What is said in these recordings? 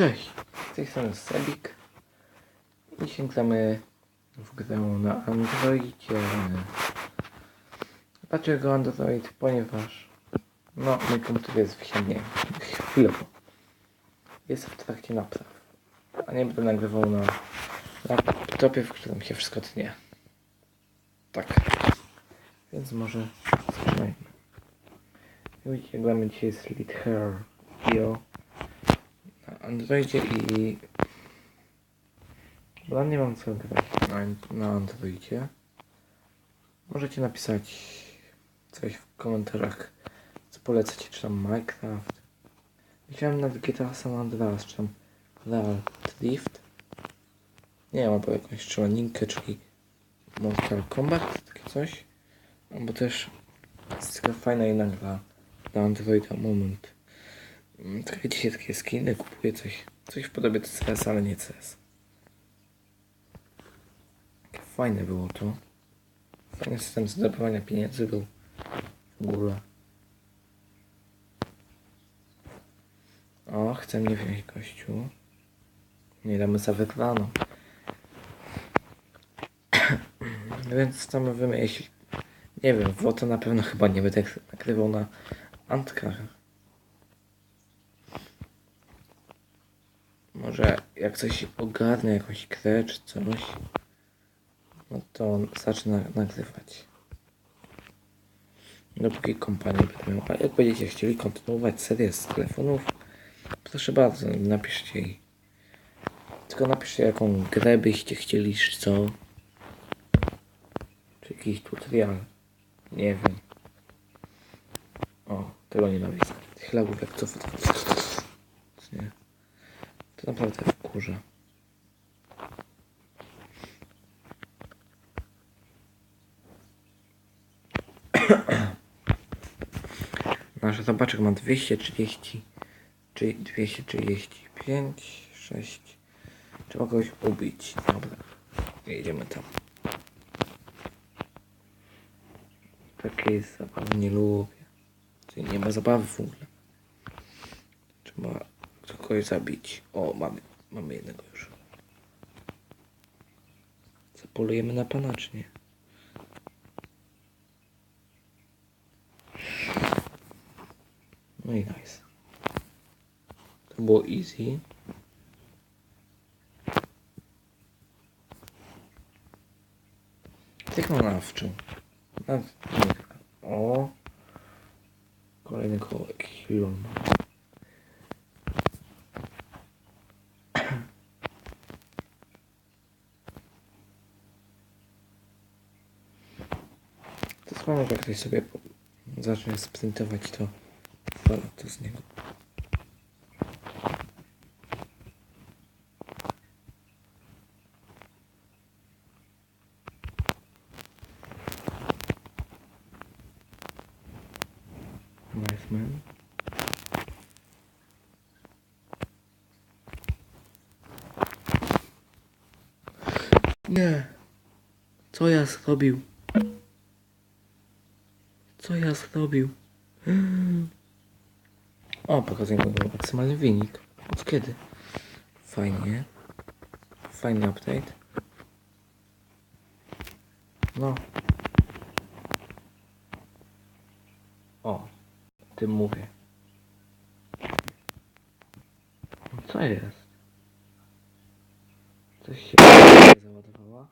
Cześć, z tej strony Sebik i sięgamy w grę na Androidzie. Dlaczego Android? Ponieważ no, mój komputer jest wsiadnie chwilowo. Jest w trakcie napraw. A nie będę nagrywał na laptopie, w którym się wszystko tnie. Tak. Więc może zaczynajmy. Widzicie, gramy dzisiaj z Lead Hair na Androidzie i bo nie mam co grać na, na Androidzie. Możecie napisać coś w komentarzach, co polecacie, czy tam Minecraft. Widziałem nawet GTA San Andreas, czy tam Real Drift. Nie wiem, albo jakąś strzelaninkę, czyli Mortal Kombat, takie coś. Albo też jest taka fajna jedna gra na Androida Moment. Mm, Trochę dzisiaj takie skiny, kupuję coś, coś w podobie do CS, ale nie CS. Fajne było to. Fajny system zdobywania pieniędzy był w ogóle. O, chce mnie wziąć gościu. Nie damy za wygraną. Więc stanowimy, jeśli... Nie wiem, w to na pewno chyba nie będę nagrywał na Antkach. Może jak coś ogarnę, jakąś grę czy coś, no to zacznę nagrywać. Dopóki kompanii będę miał. Jak będziecie chcieli kontynuować serię z telefonów, proszę bardzo, napiszcie jej. Tylko napiszcie jaką grę byście chcieli, czy co. Czy jakiś tutorial. Nie wiem. O, tego nienawidzę. Tych lagów jak co. To naprawdę wkurza. Nasz zobaczek ma 230, czy 235, 6. Trzeba kogoś ubić. Dobra. Jedziemy tam. Takiej zabawy nie lubię. Czyli nie ma zabawy w ogóle. Trzeba kogoś zabić. O, mamy, mamy jednego już. Zapolujemy na pana, czy nie? No i nice. To było easy. Tylko nawczył. Nad... O. Kolejny kołek. Chwilą. To jak ktoś sobie zacznie sprintować, to to z niego. Nice man. Nie. Co ja zrobił? Co ja zrobił? O, pokazuję maksymalny wynik. Od kiedy? Fajnie. Fajny update. No. O, tym mówię. Co jest? Coś się załadowała.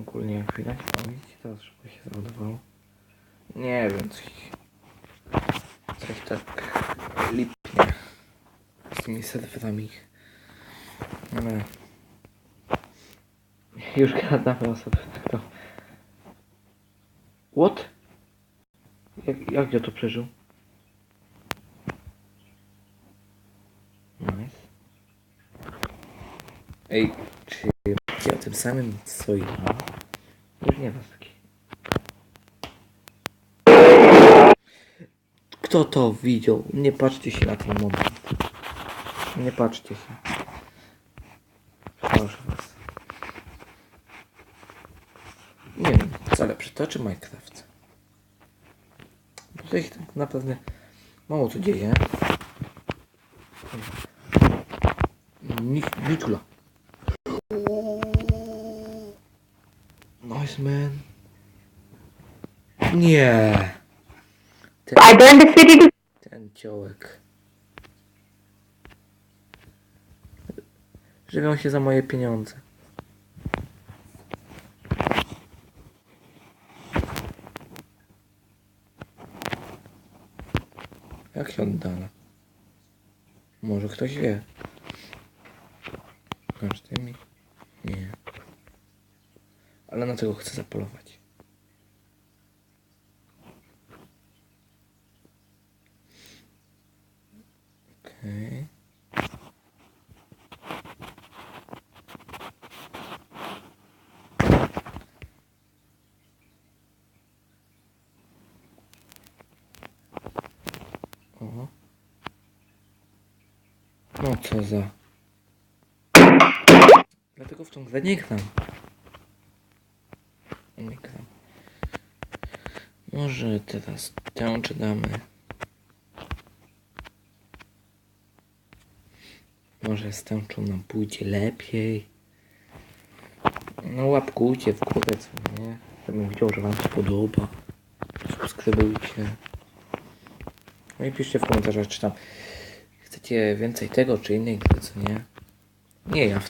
Ogólnie o widzicie, teraz szybko się załadowało. Nie wiem, coś... Coś tak lipnie z tymi serwerami. Ale... Już gadamy o serwerach, to... What? Jak, jak ja to przeżył? Nice. Ej, czy tym samym co ja? Już nie was taki. Kto to widział? Nie patrzcie się na ten moment. Nie patrzcie się. Proszę was. Nie wiem, co lepsze, to czy Minecraft? Tutaj tak naprawdę mało tu dzieje. Nic, Nikula. Nice man. Nie. Ten, I ten ciołek. Żywią się za moje pieniądze. Jak się oddala? Może ktoś wie. Każdy mi? Ale na tego chcę zapolować. Okej. O. No co za. Dlatego w tą grę nie gram. Nie gram. Może teraz tę czy damy. Może z tęczą nam pójdzie lepiej. No łapkujcie w górę, co nie? Żebym widział, że wam się podoba. Subskrybujcie. No i piszcie w komentarzach, czy tam chcecie więcej tego, czy innej co nie? Nie ja w